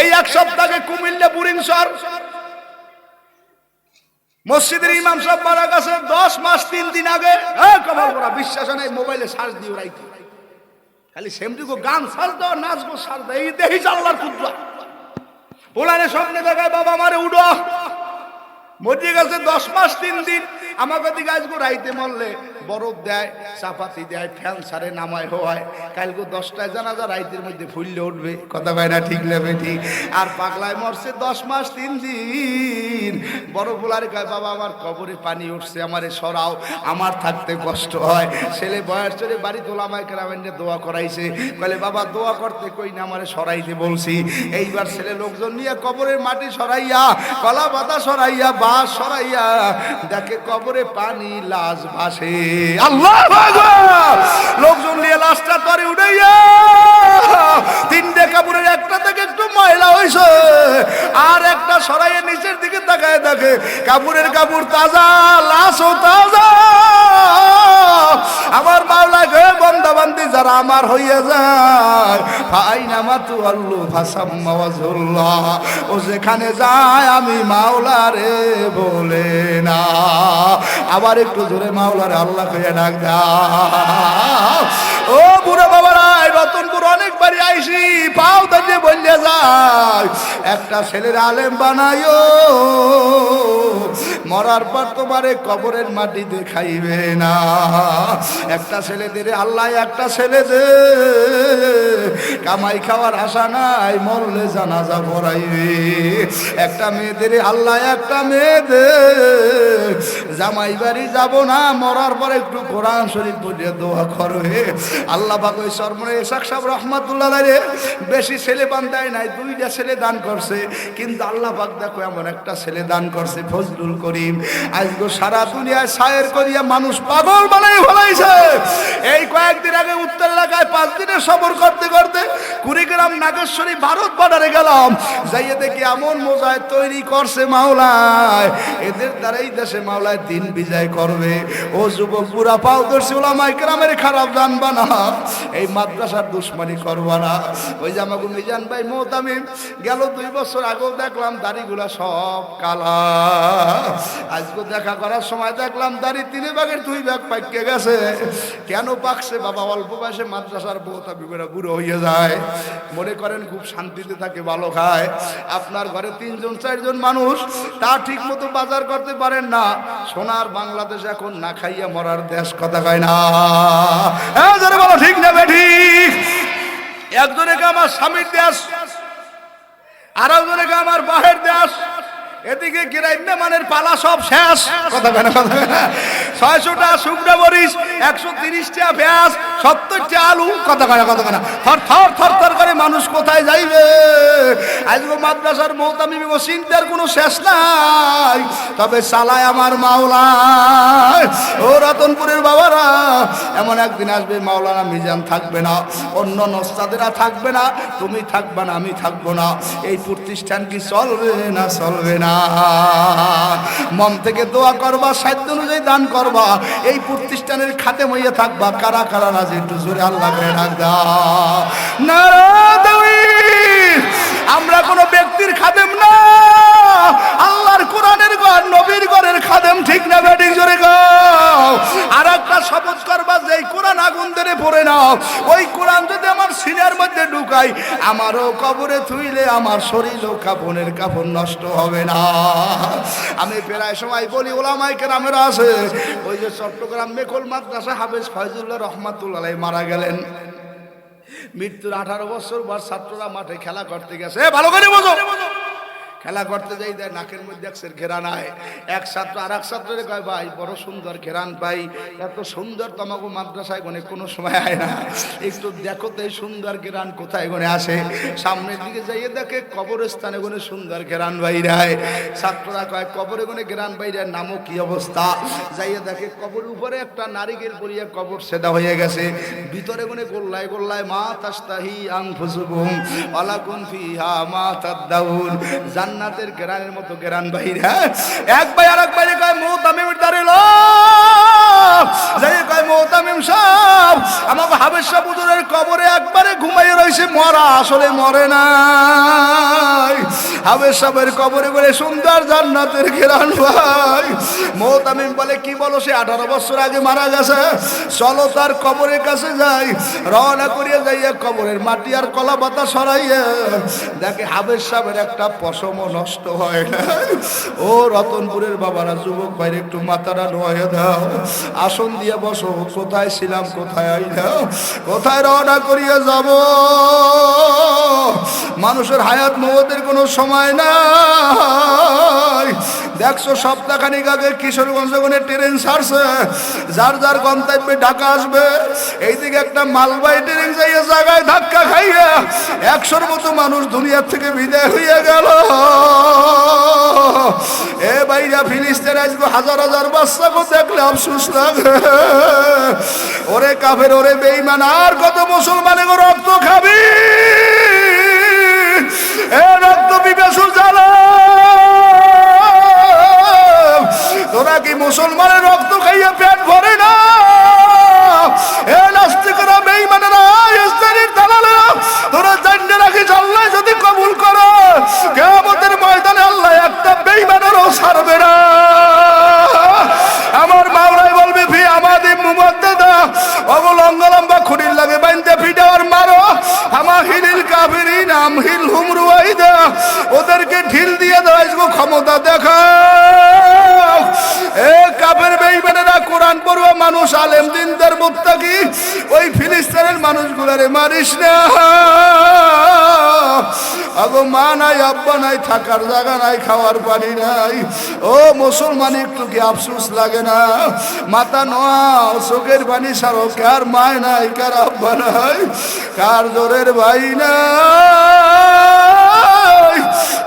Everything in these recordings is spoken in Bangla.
এই এক সপ্তাহে কুমিল্লা বুরিংসর মসজিদের ইমাম সাহেব মারা গেছে দশ মাস, তিন দিন আগে। কমাল করা বিশ্বাস নেই, মোবাইলে সার্চ দিও রাইতে খালি সেমটুকু গান সার্চ দাও, নাচবো, সার্চ দাও, এই দেখি আল্লাহর কুদ্রা পোলারে স্বপ্নে দেখায় বাবা আমারে উডো। মরিয়ে গেছে দশ মাস, তিন দিন। আমাকে দিকে আজকে রাইতে মরলে বরফ দেয়, চাপাতি দেয়, ফ্যান সারে নামায়, হওয়ায়। কালকে দশটায় জানাজা রাইতের মধ্যে ফুললে উঠবে। কথা কয় না ঠিক নেবে ঠিক আর পাগলায় মরছে দশ মাস তিন দিন। বড় পোলারে কয়, বাবা, আমার কবরে পানি উঠছে, আমারে সরাও। আমার থাকতে কষ্ট হয়। ছেলে বয়স চলে বাড়ি তোলামায় কেরামেন্ডে দোয়া করাইছে। বলে বাবা, দোয়া করতে কই না, আমারে সরাইতে বলছি। এইবার ছেলে লোকজন নিয়ে কবরের মাটি সরাইয়া, কলা পাতা সরাইয়া বাস সরাইয়া, দেখে কবরে পানি লাশ ভাসে। আল্লাহ লোকজন নিয়ে লাশটা তরে উঠাইয়া তিনটে কাপড়ের একটা থেকে একটু ময়লা হয়েছে আর একটা সরাইয়ের নিচের দিকে তাকায় দেখে, কাপড়ের কাপড় তাজা, লাশও তাজা। আমার মাওলা গে বন্দা যারা আমার হইয়া যায় ভাই নামা তু আল্লু ফাসাম্মাওয়াজুল্লাহ ও যেখানে যায় আমি মাওলা রে বলে না। আবার একটু জোরে মাওলারে আল্লাহ কইয়া ডাক দাও। ও বুড়ো বাবারা রতনপুর রতনপুর অনেকবারই আইসি, পাও দাঁড়িয়ে বললে যায়, একটা ছেলের আলেম বানাইও। মরার পর তোমারে কবরের মাটি দেখাইবে না। একটা ছেলেদের আল্লাহ, একটা ছেলে দে। কামাই খাওয়ার আশা নাই, মরলে জানাজা পড়াইবে। একটা মেয়েদের আল্লাহ, একটা মেয়ে দে। জামাই বাড়ি যাব না, মরার পর একটু কোরআন শরীফ পড়িয়ে দোয়া করবে। আল্লাহ পাক ওই সরমনে ইসাক সাহেব রহমাতুল্লাহ রে, বেশি ছেলে বান্ধায় নাই, দুইটা ছেলে দান করছে। কিন্তু আল্লাহ পাক দেখো এমন একটা ছেলে দান করছে, ফজলুল করিম। আজকে সারা দুনিয়ায় সায়ের করিয়া মানুষ পাগল বানাই ফলাইছে। এই কয়েকদিন আগে উত্তর এলাকায় পাঁচ দিনের সফর করতে করতে কুড়িগ্রাম, নাগেশ্বরী, ভারত বর্ডারে গেলাম। যাইয়ে দেখি এমন মোজায় তৈরি করছে মাওলায়। এদের দ্বারাই দেশে মাওলায় দিন বিজয় করবে। ও যুবক পুরা পাও দর্শি ওলামাই গ্রামের খারাপ জানবা না এই মাদ্রাসার দুশ্মনী করবা না ওই যে আমাকে মিজান ভাই মোহতামি গেল দুই বছর আগেও দেখলাম দাড়িগুলা সব কালা। আজকে দেখা করার সময় দেখলাম দাড়ি তিনে ভাগের দুই ভাগ পাইকে গেছে। কেন পাকছে? বাবা অল্প বয়সে মাদ্রাসার মোহতামি করে বুড়ো হয়ে যায়। মনে করেন খুব শান্তিতে থাকে, ভালো খায়। আপনার ঘরে তিনজন, চারজন মানুষ, তা ঠিক মতো বাজার করতে পারেন না। সোনার বাংলাদেশ এখন না খাইয়া মরার দেশ কথা কয় না। হ্যাঁ বলো, ঠিক না ঠিক? একজনে আমার স্বামীর দেশ আর একজনে আমার বাহের দেশ, এদিকে গ্রাম্য মানের পালা সব শেষ। কথা কথা ছয়শোটা শুকনো মরিচ, একশো তিরিশটা পেঁয়াজ সত্তরটা আলু। কথা কেন কথা কেন থর থর থর থর করে মানুষ কোথায় যাইবে? আজকে মাদ্রাসার মৌতামি চিন্তার কোনো শেষ নাই। তবে চালায় আমার মাওলায় ও রতনপুরের বাবারা, এমন একদিন আসবে মাওলানা মিজান থাকবে না। অন্য নস্তাদেরা থাকবে না। তুমি থাকবে না, আমি থাকব না। এই প্রতিষ্ঠান কি চলবে না চলবে না? মন থেকে দোয়া করবা, সাধ্য অনুযায়ী দান করবা। এই প্রতিষ্ঠানের খাতে মইয়ে থাকবা। কারা কারা একটু জোরে আল্লাহ করে ডাক দাও। নারায়ণ ঠিক না ব্যাটিং জোরে গাও আর একটা শপথ করবা যে কোরআন আগুন ধরে পড়ে নাও। ওই কোরআন যদি আমার সিনের মধ্যে ঢুকাই আমারও কবরে থুইলে আমার শরীর ও কাপনের কাপড় নষ্ট হবে না। আমি প্রায় সময় বলি ওলামাই কেরামেরা আছে, ওই যে চট্টগ্রাম মেকল মাদ্রাসা হাফেজ ফয়জুল্লাহ রহমাতুল্লাহ মারা গেলেন। মৃত্যুর আঠারো বছর পর ছাত্ররা মাঠে খেলা করতে গেছে। ভালো করে বোঝো। খেলা করতে যাই দেয়, নাকের মধ্যে একসের ঘেরান আয়। এক ছাত্র আর এক ছাত্রের কয়, ভাই, বড় সুন্দর ঘেরান পাই। এত সুন্দর তোমাকে মাদ্রাসায় গনে কোনো সময় আয় না। একটু দেখো তো এই সুন্দর ঘেরান কোথায় গনে আসে। সামনের দিকে যাইয়ে দেখে কবরস্থানে গনে সুন্দর ঘেরান বাইরে আয় ছাত্ররা কয়, কবরে গনে ঘেরান বাইরে নামও কি অবস্থা? যাইয়ে দেখে কবর উপরে একটা নারিকেল পরিয়ে কবর সেদা হয়ে গেছে। ভিতরে গনে গোল্লায় গোল্লায়, মা তাস্তাহি আনফুসুকুম ওয়ালাকুম ফিহা মা তাদাউন জান্নাতের গেরানের মতো গেরান হ্যাঁ? এক ভাই আর এক ভাই কয় মুতামিম আমি যাই হাবেশ সাহেব হুজুরের কবরে একবারে ঘুমাইয়ে রয়েছে। মরা, আসলে মরে না হাবের সাবের কবরে করে সুন্দর জান্নাতের ঘেরান ভাই। মৌতামিম বলে, কি বলো, সে আঠারো বছর আগে মারা গেছে। চলো তার কবরের কাছে যাই। রওনা করিয়া যাইয়া কবরের মাটি আর কলা পাতা সরাইয়া দেখে হাবের সাবের একটা পশমও নষ্ট হয় না। ও রতনপুরের বাবারা, যুবক ভাইয়ের একটু মাথাটা নোয়া দাও। আসন দিয়ে বসো, কোথায় ছিলাম, কোথায় আইলাম? কোথায় রওনা করিয়া যাব? মানুষের হায়াত মহতের কোনো সময় নাই। দেখছ, সপ্তাহখানিক আগে কিশোরগঞ্জ ওখানে ট্রেন ছাড়ছে, যার যার গন্তব্যে ঢাকা আসবে, এইদিকে একটা মালবাহী ট্রেন যাইয়া জায়গায় ধাক্কা খাইয়া একশোর মতো মানুষ দুনিয়ার থেকে বিদায় হইয়া গেল। ভাইরা ফিলিস্তিন আজকে হাজার হাজার বাচ্চাকে দেখলে আফসুস লাগে। ওরে কাফের, ওরে বেইমান আর কত মুসলমানে গো রক্ত খাবি? এ রক্ত বিবেচন জ্বালা। তোরা কি মুসলমানের রক্ত খাইয়া পেট ভরে না? এ নাস্তিকরা, বেঈমানেরা ইসরায়েলের দালালেরা, তোরা জানতে রাখিস, আল্লাহ যদি কবুল করে একটা ছাড়বে না। আমার মাওলাই বলবে, ফি আমাদের মুমদ্দাদা অবলঙ্গ লম্বা খুঁড়ির লাগে বাইন্দে ফিডে আর মারো। আমা হিলিল কাফিরিন আম হিল হুমরুয়াইদা ওদেরকে ঢিল দিয়ে দাও আজকে ক্ষমতা দেখাও। এ কাফের বেঈমানেরা কোরআন পড়ুয়া মানুষ, আলেম, দিনদার, মুত্তাকি। ওই ফিলিস্তিনের মানুষগুলারে মারিস না। আগো মা নাই, আব্বা নাই, থাকার জায়গা নাই, খাওয়ার পানি নাই। ও মুসলমান, একটু কি আফসোস লাগে না? মাথা নোয়াও চোখের পানি সারো কার মায় নাই, কার আব্বা নাই, কার জোরের ভাই নাই?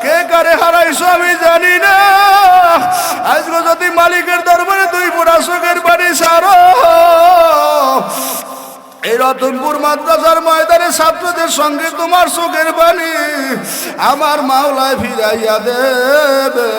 কে কারে হারাইছো আমি জানি না। আজকে যদি মালিকের দরবারে দুই পুরা চোখের পানি সারো এই রতনপুর মাদ্রাসার ময়দানে ছাত্রদের সঙ্গে তোমার চোখের পানি আমার মাওলায় ফিরাইয়া দেবে